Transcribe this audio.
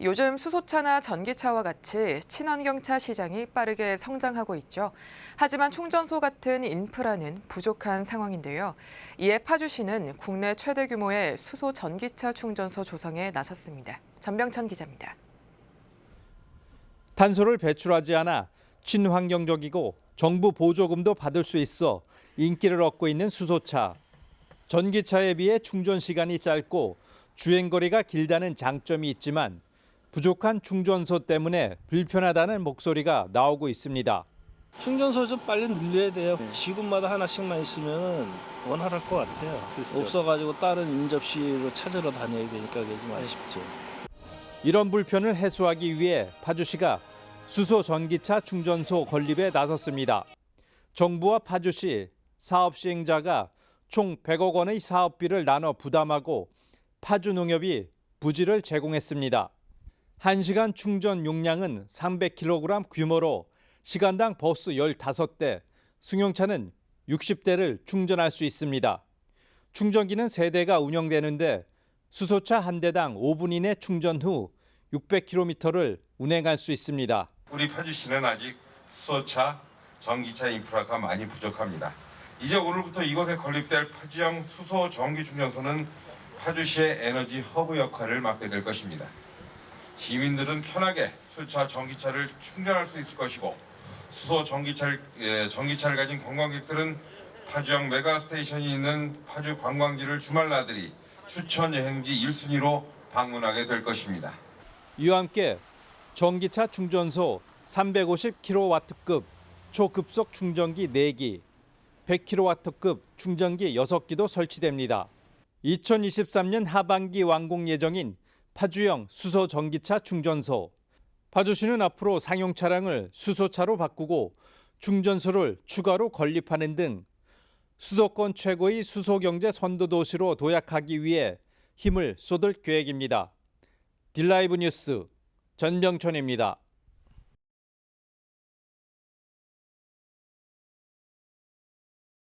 요즘 수소차나 전기차와 같이 친환경차 시장이 빠르게 성장하고 있죠. 하지만 충전소 같은 인프라는 부족한 상황인데요. 이에 파주시는 국내 최대 규모의 수소 전기차 충전소 조성에 나섰습니다. 전병천 기자입니다. 탄소를 배출하지 않아 친환경적이고 정부 보조금도 받을 수 있어 인기를 얻고 있는 수소차. 전기차에 비해 충전 시간이 짧고 주행 거리가 길다는 장점이 있지만 부족한 충전소 때문에 불편하다는 목소리가 나오고 있습니다. 충전소 좀 빨리 늘려야 돼요. 지구마다 하나씩만 있으면 원활할 것 같아요. 없어가지고 다른 인접시로 찾으러 다녀야 되니까 그게 좀 아쉽죠. 이런 불편을 해소하기 위해 파주시가 수소 전기차 충전소 건립에 나섰습니다. 정부와 파주시 사업 시행자가 총 100억 원의 사업비를 나눠 부담하고 파주농협이 부지를 제공했습니다. 1시간 충전 용량은 300kg 규모로 시간당 버스 15대, 승용차는 60대를 충전할 수 있습니다. 충전기는 3대가 운영되는데 수소차 한 대당 5분 이내 충전 후 600km를 운행할 수 있습니다. 우리 파주시는 아직 수소차, 전기차 인프라가 많이 부족합니다. 이제 오늘부터 이곳에 건립될 파주형 수소 전기 충전소는 파주시의 에너지 허브 역할을 맡게 될 것입니다. 시민들은 편하게 수차 전기차를 충전할 수 있을 것이고 수소 전기차를, 예, 전기차를 가진 관광객들은 파주형 메가 스테이션이 있는 파주 관광지를 주말 나들이 추천 여행지 1순위로 방문하게 될 것입니다. 이와 함께 전기차 충전소 350kW급 초급속 충전기 4기, 100kW급 충전기 6기도 설치됩니다. 2023년 하반기 완공 예정인 파주형 수소 전기차 충전소. 파주시는 앞으로 상용 차량을 수소차로 바꾸고 충전소를 추가로 건립하는 등 수도권 최고의 수소 경제 선도 도시로 도약하기 위해 힘을 쏟을 계획입니다. 딜라이브 뉴스 전병천입니다.